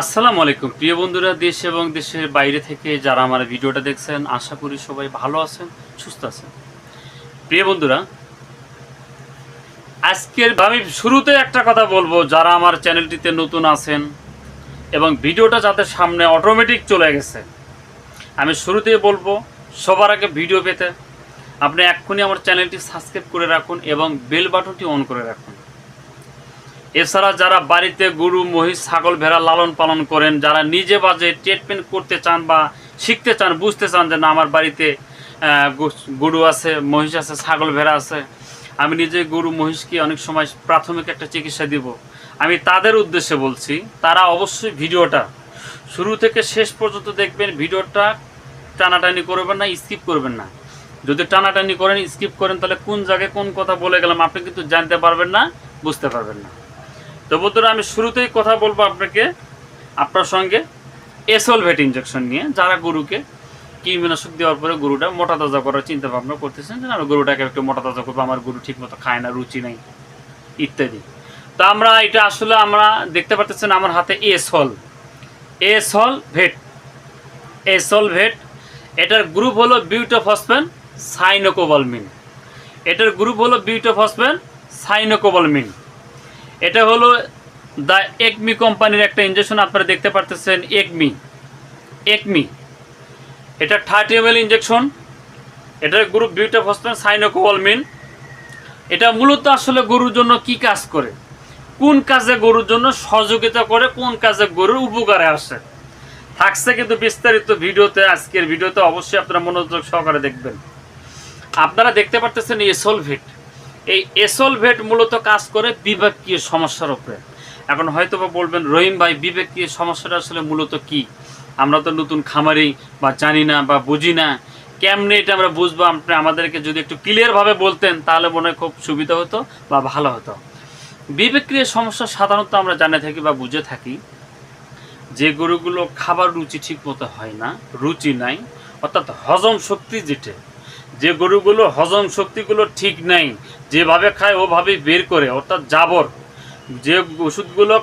আসসালামু আলাইকুম। প্রিয় বন্ধুরা, দেশ এবং দেশের বাইরে থেকে যারা আমার ভিডিওটা দেখছেন, আশা করি সবাই ভালো আছেন, সুস্থ আছেন। প্রিয় বন্ধুরা, আজকের আমি শুরুতে একটা কথা বলব, যারা আমার চ্যানেলটিতে নতুন আছেন এবং ভিডিওটা যাদের সামনে অটোমেটিক চলে গেছে, আমি শুরুতেই বলব, সবার আগে ভিডিও পেতে আপনি এক্ষুনি আমার চ্যানেলটি সাবস্ক্রাইব করে রাখুন এবং বেল বাটনটি অন করে রাখুন। এছাড়া যারা বাড়িতে গরু, মহিষ, ছাগল, ভেড়া লালন পালন করেন, যারা নিজে বাজে ট্রিটমেন্ট করতে চান বা শিখতে চান, বুঝতে চান যে না, আমার বাড়িতে গরু আছে, মহিষ আছে, ছাগল, ভেড়া আছে, আমি নিজে গরু, মহিষকে অনেক সময় প্রাথমিক একটা চিকিৎসা দিব। আমি তাদের উদ্দেশ্যে বলছি, তারা অবশ্যই ভিডিওটা শুরু থেকে শেষ পর্যন্ত দেখবেন, ভিডিওটা টানাটানি করবেন না স্কিপ করবেন না। যদি টানাটানি করেন স্কিপ করেন, তাহলে কোন জায়গায় কোন কথা বলে গেলাম, আপনি কিন্তু জানতে পারবেন না, বুঝতে পারবেন না। তো বন্ধুরা, আমি শুরুতেই কথা বলব আপনাকে, আপনার সঙ্গে এসলভেট ইঞ্জেকশন নিয়ে, যারা গরুকে কীটনাশক দেওয়ার পরে গরুটা মোটা তাজা করার চিন্তা ভাবনা করতেছেন যে আমি গরুটাকে একটু মোটা তাজা করব, আমার গরু ঠিক মতো খায় না, রুচি নেই, ইত্যাদি। তো আমরা, এটা আসলে আমরা দেখতে পাচ্ছেন আমার হাতে এসল এসল ভেট এসল ভেট, এটার গ্রুপ হলো বিউটোফসফেন সাইনোকোবালমিন। এটার গ্রুপ হলো বিউটোফসফেন সাইনোকোবালমিন। এটা হলো দ্য একমি কোম্পানির একটা ইঞ্জেকশন আপনারা দেখতে পারতেছেন একমি। একমি। এটা থার্টি এম ইঞ্জেকশন এটার গ্রুপ দুইটা বিউটাফসফেন সাইনোকোয়ালমিন এটা মূলত আসলে গরুর জন্য কি কাজ করে? কোন কাজে গরুর জন্য সহযোগিতা করে, কোন কাজে গরুর উপকারে আসে? থাকছে কিন্তু বিস্তারিত ভিডিওতে, আজকের ভিডিওতে অবশ্যই আপনারা মনোযোগ সহকারে দেখবেন। আপনারা দেখতে পারতেছেন এসলভেট এই এসলভেট মূলত কাজ করে বিবেকীয় সমস্যার উপরে। এখন হয়তো বা বলবেন, রহিম ভাই, বিবেকীয় সমস্যাটা আসলে মূলত কি? আমরা তো নতুন খামারি বা জানি না বা বুঝি না। কেমনে এটা আমরা বুঝব? আপনি আমাদেরকে যদি একটু ক্লিয়ারভাবে বলতেন, তাহলে মনে হয় খুব সুবিধা হতো বা ভালো হতো। বিবেকীয় সমস্যা সাধারণত আমরা জানে থাকি বা বুঝে থাকি যে গরুগুলো খাবার রুচি ঠিক মতো হয় না, রুচি নাই, অর্থাৎ হজম শক্তি যেটা যে গরুগুলো হজম শক্তিগুলো ঠিক নাই, যেভাবে খায় ওভাবেই বের করে, অর্থাৎ জাবর। যে ওষুধগুলো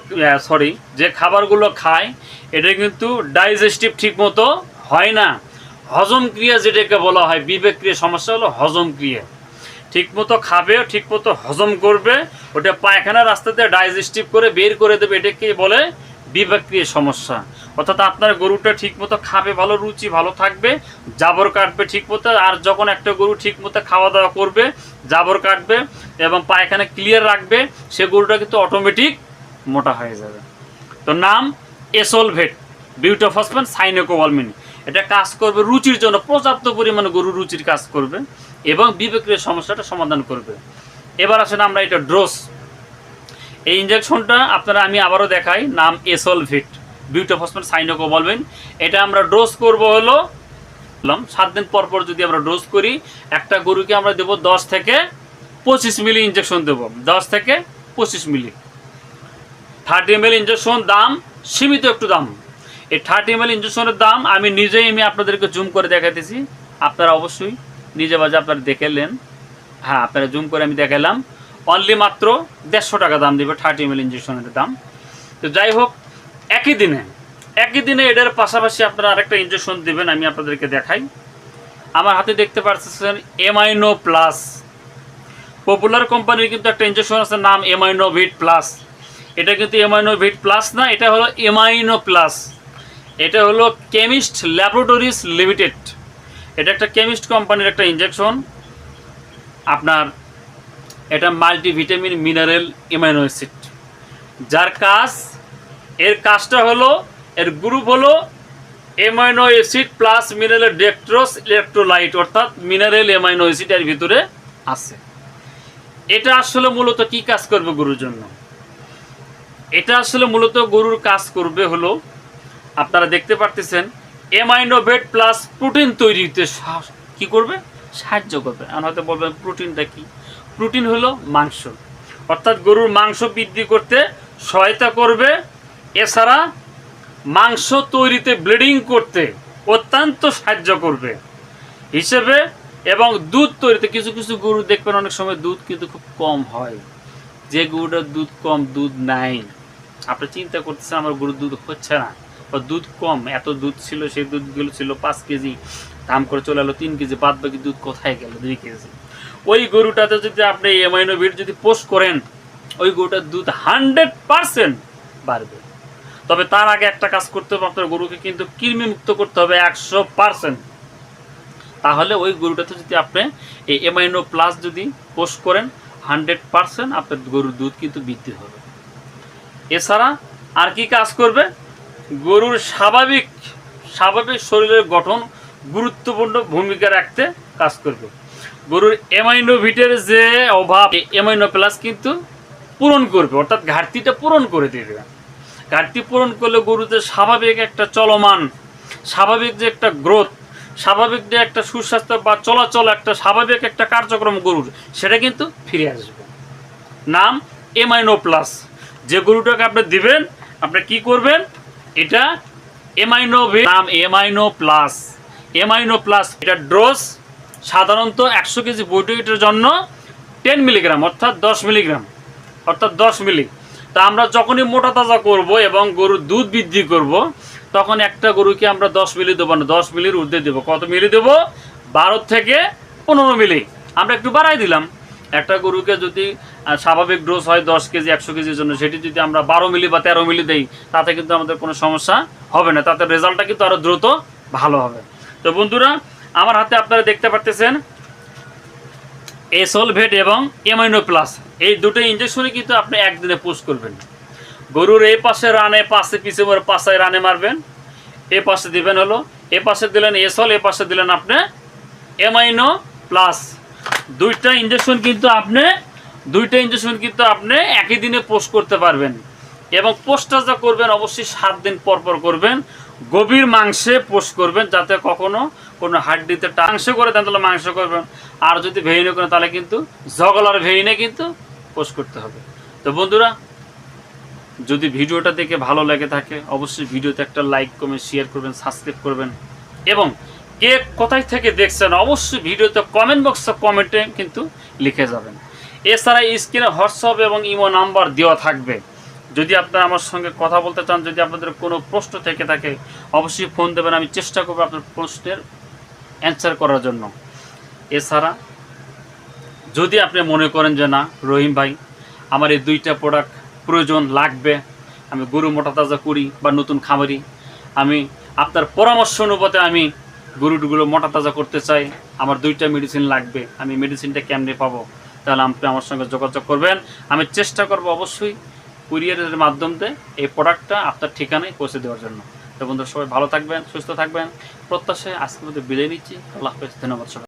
সরি যে খাবারগুলো খায়, এটা কিন্তু ডাইজেস্টিভ ঠিক মতো হয় না। হজম ক্রিয়া যেটাকে বলা হয়, বিবেক ক্রিয়া, সমস্যা হলো হজম ক্রিয়া। ঠিক মতো খাবে ঠিক মতো হজম করবে, ওটা পায়খানা রাস্তাতে ডাইজেস্টিভ করে বের করে দেবে, এটাকে বলে বিবেক্রিয় সমস্যা। অর্থাৎ আপনার গরুটা ঠিক মতো খাবে, ভালো রুচি, ভালো থাকবে, জাবর কাটবে ঠিক মতো আর যখন একটা গরু ঠিক মতো খাওয়া দাওয়া করবে, জাবর কাটবে এবং পায়খানা ক্লিয়ার রাখবে, সে গরুটা কিন্তু অটোমেটিক মোটা হয়ে যাবে। তো নাম এসলভেট বিউটোফসফেন সাইনোকোবালমিন এটা কাজ করবে রুচির জন্য, পর্যাপ্ত পরিমাণে গরু রুচির কাজ করবে এবং বিবেকের সমস্যাটা সমাধান করবে। এবার আসেন আমরা এটা ড্রোস এই ইঞ্জেকশনটা আপনারা আমি আবারও দেখাই, নাম এসলভিট। বিউটোফসফেন বলবেন। এটা আমরা ডোজ করব হলো সাত দিন পর পর যদি আমরা ডোজ করি, একটা গরুকে আমরা দেবো দশ থেকে পঁচিশ মিলি ইঞ্জেকশন দেবো। দশ থেকে পঁচিশ মিলি। থার্টি এম ইঞ্জেকশন দাম সীমিত একটু দাম। এই থার্টি এম ইঞ্জেকশনের দাম আমি নিজেই আমি আপনাদেরকে জুম করে দেখাতেছি আপনারা অবশ্যই নিজে বাজে আপনারা দেখেলেন। হ্যাঁ আপনারা জুম করে আমি দেখালাম অনলি মাত্র দেড়শো টাকা দাম দেবে থার্টি এম ইঞ্জেকশনের দাম। তো যাই হোক একই দিনে একই দিনে এটার পাশাপাশি আপনারা আরেকটা ইঞ্জেকশন দেবেন, আমি আপনাদেরকে দেখাই। আমার হাতে দেখতে পাচ্ছেন এমআইনো প্লাস পপুলার কোম্পানির কিন্তু একটা ইঞ্জেকশন আছে, নাম এমআইনো ভিট প্লাস এটা কিন্তু এমআইনো ভিট প্লাস না, এটা হলো এমআইনো প্লাস এটা হলো কেমিস্ট ল্যাবরেটরিজ লিমিটেড এটা একটা কেমিস্ট কোম্পানির একটা ইঞ্জেকশন আপনার এটা মাল্টিভিটামিন মিনারেল এমাইনো অ্যাসিড যার কাজ এর কাজটা হলো, এর গ্রুপ হলো amino acid plus mineral dextrose electrolyte অর্থাৎ মিনারেল এমাইনো অ্যাসিড এর ভিতরে আছে। এটা আসলে মূলত কি কাজ করবে গরুর জন্য? এটা আসলে মূলত গরুর কাজ করবে হলো, আপনারা দেখতে পারতেছেন এমাইনোভেট প্লাস প্রোটিন তৈরিতে কি করবে? সাহায্য করবে। আর হয়তো বলবেন প্রোটিনটা কি? প্রোটিন হলো মাংস। অর্থাৎ গরুর মাংস বৃদ্ধি করতে সহায়তা করবে এছাড়া মাংস তৈরিতে ব্লিডিং করতে অত্যন্ত সাহায্য করবে। হিসেবে এবং দুধ তৈরিতে কিছু কিছু গরু দেখবেন অনেক সময় দুধ কিন্তু খুব কম হয়। যে গরুটার দুধ কম, দুধ নাই। আপনি চিন্তা করতেছেন আমার গরুর দুধ হচ্ছে না। বা দুধ কম, এত দুধ ছিল, সেই দুধগুলো ছিল পাঁচ কেজি, দাম করে চলে এলো তিন কেজি বাদ বাকি দুধ কোথায় গেল? দুই কেজি। ওই গরুটাতে যদি আপনি এমাইনো ভিট যদি পোস্ট করেন, ওই গরুটার দুধ হান্ড্রেড পারসেন্ট বাড়বে। তবে তার আগে একটা কাজ করতে হবে, আপনার গরুকে কিন্তু কৃমি মুক্ত করতে হবে একশো পারসেন্ট তাহলে ওই গরুটাতে যদি আপনি এই এমাইনো প্লাস যদি পোস্ট করেন হান্ড্রেড পারসেন্ট আপনার গরুর দুধ কিন্তু বৃদ্ধি হবে। এছাড়া আর কি কাজ করবে? গরুর স্বাভাবিক স্বাভাবিক শরীরের গঠন গুরুত্বপূর্ণ ভূমিকা রাখতে কাজ করবে। গরুর এমাইনো ভিটের যে অভাব এমাইনো প্লাস কিন্তু পূরণ করবে, অর্থাৎ ঘাটতিটা পূরণ করে দিয়ে দেবে। ঘাটতি পূরণ করলে গরুতে স্বাভাবিক একটা চলমান, স্বাভাবিক যে একটা গ্রোথ, স্বাভাবিক যে একটা সুস্বাস্থ্য বা চলাচল একটা স্বাভাবিক একটা কার্যক্রম গরুর, সেটা কিন্তু ফিরে আসবে। নাম এমাইনো প্লাস যে গরুটাকে আপনি দিবেন, আপনি কি করবেন? এটা এমাইনো নাম এমাইনো প্লাস এমাইনো প্লাস এটা ডোজ সাধারণত একশো কেজি বৈঠকের জন্য টেন মিলিগ্রাম, অর্থাৎ দশ মিলিগ্রাম, অর্থাৎ দশ মিলি। তা আমরা যখনই মোটা তাজা করব এবং গরুর দুধ বৃদ্ধি করব, তখন একটা গরুকে আমরা দশ মিলি দেবো না, দশ মিলির ঊর্ধ্বে দেবো। কত মিলি দেবো? বারো থেকে পনেরো মিলি। আমরা একটু বাড়াই দিলাম। একটা গরুকে যদি স্বাভাবিক ডোজ হয় দশ কেজি, একশো কেজির জন্য, সেটি যদি আমরা বারো মিলি বা তেরো মিলি দেই, তাতে কিন্তু আমাদের কোনো সমস্যা হবে না। তাতে রেজাল্টটা কিন্তু আরও দ্রুত ভালো হবে। তো বন্ধুরা, আমার হাতে আপনারা দেখতে পারতেছেন এসলভেট এবং এমাইনো প্লাস, এই দুটো ইঞ্জেকশনই কিন্তু আপনি একদিনে পুশ করবেন। গরুর এই পাশে রানে পাশে পিছে মরে পাশায় রানে মারবেন। এ পাশে দিবেন হলো, এ পাশে দিলেন এসল, এ পাশে দিলেন আপনি এমাইনো প্লাস। দুইটা ইঞ্জেকশন কিন্তু আপনি, দুইটা ইঞ্জেকশন কিন্তু আপনি একই দিনে পোস্ট করতে পারবেন। এবং পোস্টটা যা করবেন, অবশ্যই সাত দিন পর পর করবেন। গভীর মাংসে পোস্ট করবেন, যাতে কখনো কোনো হাড্ডিতে মাংস করে দেন, তাহলে মাংস করবেন। আর যদি ভেইনে করেন, তাহলে কিন্তু জগলার ভেইনে কিন্তু পোস্ট করতে হবে। তো বন্ধুরা, যদি ভিডিওটা দেখে ভালো লেগে থাকে, অবশ্যই ভিডিওতে একটা লাইক, কমেন্ট, শেয়ার করবেন, সাবস্ক্রাইব করবেন। এবং কে কোথায় থেকে দেখছেন, অবশ্যই ভিডিওতে কমেন্ট বক্সে কমেন্টে কিন্তু লিখে যাবেন। এছাড়া স্ক্রিনে হোয়াটসঅ্যাপ এবং ইমো নাম্বার দেওয়া থাকবে। যদি আপনারা আমার সঙ্গে কথা বলতে চান, যদি আপনাদের কোনো প্রশ্ন থেকে থাকে, অবশ্যই ফোন দেবেন, আমি চেষ্টা করব আপনার প্রশ্নের অ্যান্সার করার জন্য। এছাড়া, যদি আপনি মনে করেন যে না, রহিম ভাই, আমার এই দুইটা প্রোডাক্ট প্রয়োজন লাগবে, আমি গরু মোটা তাজা করি বা নতুন খামারি, আমি আপনার পরামর্শ অনুপাতে আমি গরুগুলো মোটা তাজা করতে চাই, আমার দুইটা মেডিসিন লাগবে, আমি মেডিসিনটা কেমনে পাবো, তাহলে আপনি আমার সঙ্গে যোগাযোগ করবেন। আমি চেষ্টা করব অবশ্যই কুরিয়ারের মাধ্যমে এই প্রোডাক্টটা আপনার ঠিকানায় পৌঁছে দেওয়ার জন্য। তো বন্ধুরা সবাই ভালো থাকবেন, সুস্থ থাকবেন। প্রত্যাশায় আজকের মধ্যে বিদায় নিচ্ছি। আল্লাহ হাফেজ, ধন্যবাদ